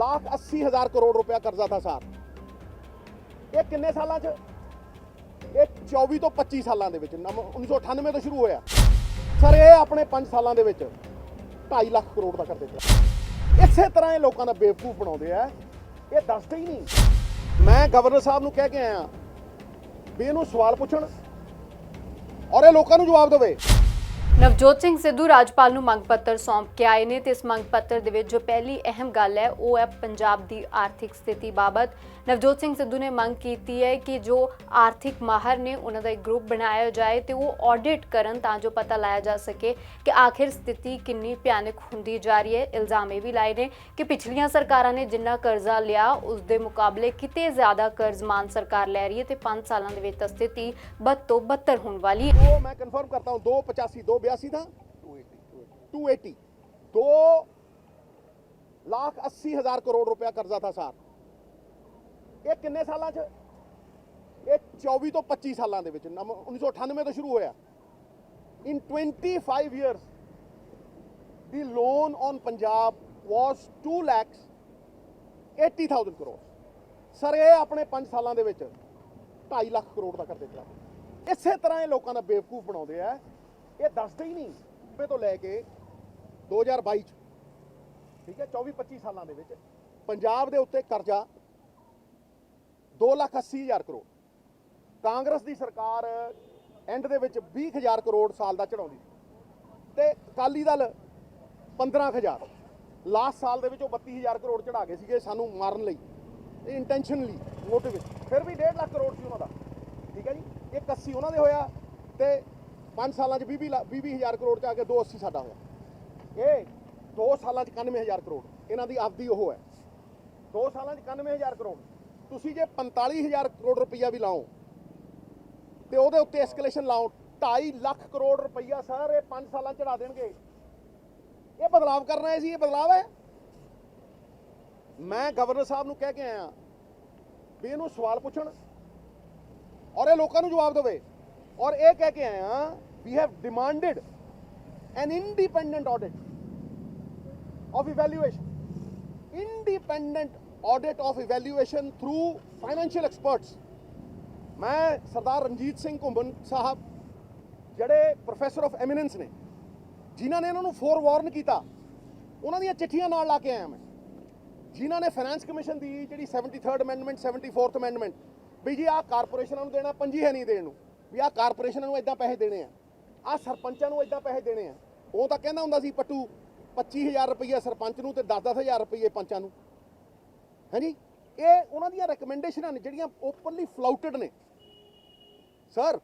ਲੱਖ 80 ਹਜ਼ਾਰ ਕਰੋੜ ਰੁਪਇਆ ਕਰਜ਼ਾ ਥਾ ਸਾਰ। ਇਹ ਕਿੰਨੇ ਸਾਲਾਂ 'ਚ? ਇਹ 24 ਤੋਂ 25 ਸਾਲਾਂ ਦੇ ਵਿੱਚ, ਨਵ- 1998 ਤੋਂ ਸ਼ੁਰੂ ਹੋਇਆ। ਸਰ, ਇਹ ਆਪਣੇ 5 ਸਾਲਾਂ ਦੇ ਵਿੱਚ 2.5 ਲੱਖ ਕਰੋੜ ਦਾ ਕਰ ਦਿੱਤਾ। ਇਸੇ ਤਰ੍ਹਾਂ ਇਹ ਲੋਕਾਂ ਦਾ ਬੇਵਕੂਫ ਬਣਾਉਂਦੇ ਆ। ਇਹ ਦੱਸਦੇ ਹੀ ਨਹੀਂ। ਮੈਂ ਗਵਰਨਰ ਸਾਹਿਬ ਨੂੰ ਕਹਿ ਕੇ ਆਇਆ ਵੀ ਇਹਨੂੰ ਸਵਾਲ ਪੁੱਛਣ ਔਰ ਇਹ ਲੋਕਾਂ ਨੂੰ ਜਵਾਬ ਦੇਵੇ। ਨਵਜੋਤ ਸਿੰਘ ਸਿੱਧੂ ਰਾਜਪਾਲ ਨੂੰ ਮੰਗ ਪੱਤਰ ਸੌਂਪ ਕੇ ਆਏ ਨੇ ਤੇ ਇਸ ਮੰਗ ਪੱਤਰ ਦੇ ਵਿੱਚ ਜੋ ਪਹਿਲੀ ਅਹਿਮ ਗੱਲ ਹੈ, ਉਹ ਹੈ ਪੰਜਾਬ ਦੀ ਆਰਥਿਕ ਸਥਿਤੀ ਬਾਬਤ। ਨਵਜੋਤ ਸਿੰਘ ਸਿੱਧੂ ਨੇ ਮੰਗ ਕੀਤੀ ਹੈ ਕਿ ਜੋ ਆਰਥਿਕ ਮਾਹਰ ਨੇ ਉਹਨਾਂ ਦਾ ਇੱਕ ਗਰੁੱਪ ਬਣਾਇਆ ਜਾਏ ਤੇ ਉਹ ਆਡਿਟ ਕਰਨ ਤਾਂ ਜੋ ਪਤਾ ਲਾਇਆ ਜਾ ਸਕੇ ਕਿ ਆਖਿਰ ਸਥਿਤੀ ਕਿੰਨੀ ਭਿਆਨਕ ਹੁੰਦੀ ਜਾ ਰਹੀ ਹੈ। ਇਲਜ਼ਾਮ ਇਹ ਵੀ ਲਾਏ ਨੇ ਕਿ ਪਿਛਲੀਆਂ ਸਰਕਾਰਾਂ ਨੇ ਜਿੰਨਾ ਕਰਜ਼ਾ ਲਿਆ, ਉਸ ਦੇ ਮੁਕਾਬਲੇ ਕਿਤੇ ਜ਼ਿਆਦਾ ਕਰਜ਼ ਮਾਨ ਸਰਕਾਰ ਲੈ ਰਹੀ ਹੈ ਤੇ 5 ਸਾਲਾਂ ਦੇ ਵਿੱਚ ਸਥਿਤੀ ਬਦ ਤੋਂ ਬਦਤਰ ਹੋਣ ਵਾਲੀ ਹੈ। ਉਹ ਮੈਂ ਕਨਫਰਮ ਕਰਤਾ ਹਾਂ 285 दो बयासी था टू एटी दो लाख अस्सी हजार करोड़ रुपया कर्जा था सार ਇਹ ਕਿੰਨੇ ਸਾਲਾਂ 'ਚ ਇਹ 24 ਤੋਂ 25 ਸਾਲਾਂ ਦੇ ਵਿੱਚ ਨਵ- 1998 ਤੋਂ ਸ਼ੁਰੂ ਹੋਇਆ in 25 years the loan on Punjab was 2 lakhs 80000 crore sir ਇਹ ਆਪਣੇ 5 ਸਾਲਾਂ ਦੇ ਵਿੱਚ 2.5 ਲੱਖ ਕਰੋੜ ਦਾ ਕਰ ਦਿੱਤਾ ਇਸੇ ਤਰ੍ਹਾਂ ਇਹ ਲੋਕਾਂ ਦਾ ਬੇਵਕੂਫ ਬਣਾਉਂਦੇ ਆ ਇਹ ਦੱਸਦੇ ਹੀ ਨਹੀਂ ਸੂਬੇ ਤੋਂ ਲੈ ਕੇ 2022 ਚ। ਠੀਕ ਹੈ 24 25 ਸਾਲਾਂ ਦੇ ਵਿੱਚ। ਪੰਜਾਬ ਦੇ ਉੱਤੇ ਕਰਜ਼ਾ 2 ਲੱਖ 80 ਹਜ਼ਾਰ ਕਰੋੜ। ਕਾਂਗਰਸ ਦੀ ਸਰਕਾਰ ਐਂਡ ਦੇ ਵਿੱਚ 20000 ਕਰੋੜ ਸਾਲ ਦਾ ਚੜਾਉਂਦੀ ਸੀ। ਤੇ ਅਕਾਲੀ ਦਲ 15000 ਲਾਸਟ ਸਾਲ ਦੇ ਵਿੱਚ ਉਹ 32000 ਕਰੋੜ ਚੜਾ ਗਏ ਸੀਗੇ ਸਾਨੂੰ ਮਾਰਨ ਲਈ। ਇਹ ਇੰਟੈਂਸ਼ਨਲੀ ਮੋਟਿਵ ਫਿਰ ਵੀ 1.5 ਲੱਖ ਕਰੋੜ ਸੀ ਉਹਨਾਂ ਦਾ। ਠੀਕ ਹੈ ਜੀ ਇਹ 80 ਉਹਨਾਂ ਦੇ ਹੋਇਆ ਤੇ 5 ਸਾਲਾਂ ਚ 20 ਲੱਖ 20 ਹਜ਼ਾਰ ਕਰੋੜ ਚ ਆ ਕੇ 280 ਸਾਡਾ ਹੋਇਆ। ਇਹ 2 ਸਾਲਾਂ ਚ 91000 ਕਰੋੜ। ਇਹਨਾਂ ਦੀ ਆਪਦੀ ਉਹ ਹੈ। 2 ਸਾਲਾਂ ਚ 91000 ਕਰੋੜ। ਤੁਸੀਂ ਜੇ 45000 ਕਰੋੜ ਰੁਪਈਆ ਵੀ ਲਾਓ, ਤੇ ਉਹਦੇ ਉੱਤੇ ਐਸਕੇਲੇਸ਼ਨ ਲਾਓ 2.5 ਲੱਖ ਕਰੋੜ ਰੁਪਈਆ ਸਰ ਇਹ 5 ਸਾਲਾਂ ਚ ਚੜਾ ਦੇਣਗੇ। ਇਹ ਬਦਲਾਵ ਕਰਨਾ ਹੈ ਸੀ ਇਹ ਬਦਲਾਵ ਹੈ। ਮੈਂ ਗਵਰਨਰ ਸਾਹਿਬ ਨੂੰ ਕਹਿ ਕੇ ਆਇਆ ਵੀ ਇਹਨੂੰ ਸਵਾਲ ਪੁੱਛਣ ਔਰ ਇਹ ਲੋਕਾਂ ਨੂੰ ਜਵਾਬ ਦੇਵੇ। ਔਰ ਇਹ ਕਹਿ ਕੇ ਆਇਆ ਵੀ have demanded an independent audit of evaluation independent audit of evaluation through financial experts ਮੈਂ ਸਰਦਾਰ ਰਣਜੀਤ ਸਿੰਘ ਘੁੰਮਣ ਸਾਹਿਬ ਜਿਹੜੇ ਪ੍ਰੋਫੈਸਰ ਆਫ ਐਮੀਨੈਂਸ ਨੇ ਜਿਨ੍ਹਾਂ ਨੇ ਇਹਨਾਂ ਨੂੰ ਫੋਰ ਵਾਰਨ ਕੀਤਾ ਉਹਨਾਂ ਦੀਆਂ ਚਿੱਠੀਆਂ ਨਾਲ ਲਾ ਕੇ ਆਇਆ ਮੈਂ ਜਿਨ੍ਹਾਂ ਨੇ ਫਾਈਨੈਂਸ ਕਮਿਸ਼ਨ ਦੀ ਜਿਹੜੀ 73rd ਅਮੈਂਡਮੈਂਟ 74th ਅਮੈਂਡਮੈਂਟ ਵੀ ਜੀ ਆਹ ਕਾਰਪੋਰੇਸ਼ਨਾਂ ਨੂੰ ਦੇਣਾ ਪੰਜੀ ਹੈ ਨਹੀਂ ਦੇਣ ਨੂੰ ਵੀ ਆਹ ਕਾਰਪੋਰੇਸ਼ਨਾਂ ਨੂੰ ਇਦਾਂ ਪੈਸੇ ਦੇਣੇ ਆ। ਆਹ ਸਰਪੰਚਾਂ ਨੂੰ ਇਦਾਂ ਪੈਸੇ ਦੇਣੇ ਆ। ਉਹ ਤਾਂ ਕਹਿੰਦਾ ਹੁੰਦਾ ਸੀ, ਪੱਟੂ 25000 ਰੁਪਏ ਸਰਪੰਚ ਨੂੰ ਤੇ 10-10000 ਰੁਪਏ ਪੰਚਾਂ ਨੂੰ। ਹਾਂਜੀ ਇਹ ਉਹਨਾਂ ਦੀਆਂ ਰეკਮੈਂਡੇਸ਼ਨਾਂ ਨੇ, ਜਿਹੜੀਆਂ ਓਪਨਲੀ ਫਲਾਊਟਡ ਨੇ। ਸਰ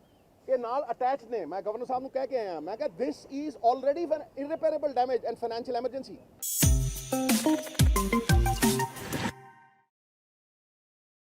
ਇਹ ਨਾਲ ਅਟੈਚ ਨੇ। ਮੈਂ ਗਵਰਨਰ ਸਾਹਿਬ ਨੂੰ ਕਹਿ ਕੇ ਆਇਆ। ਮੈਂ ਕਿਹਾ this is already in irreparable damage and financial emergency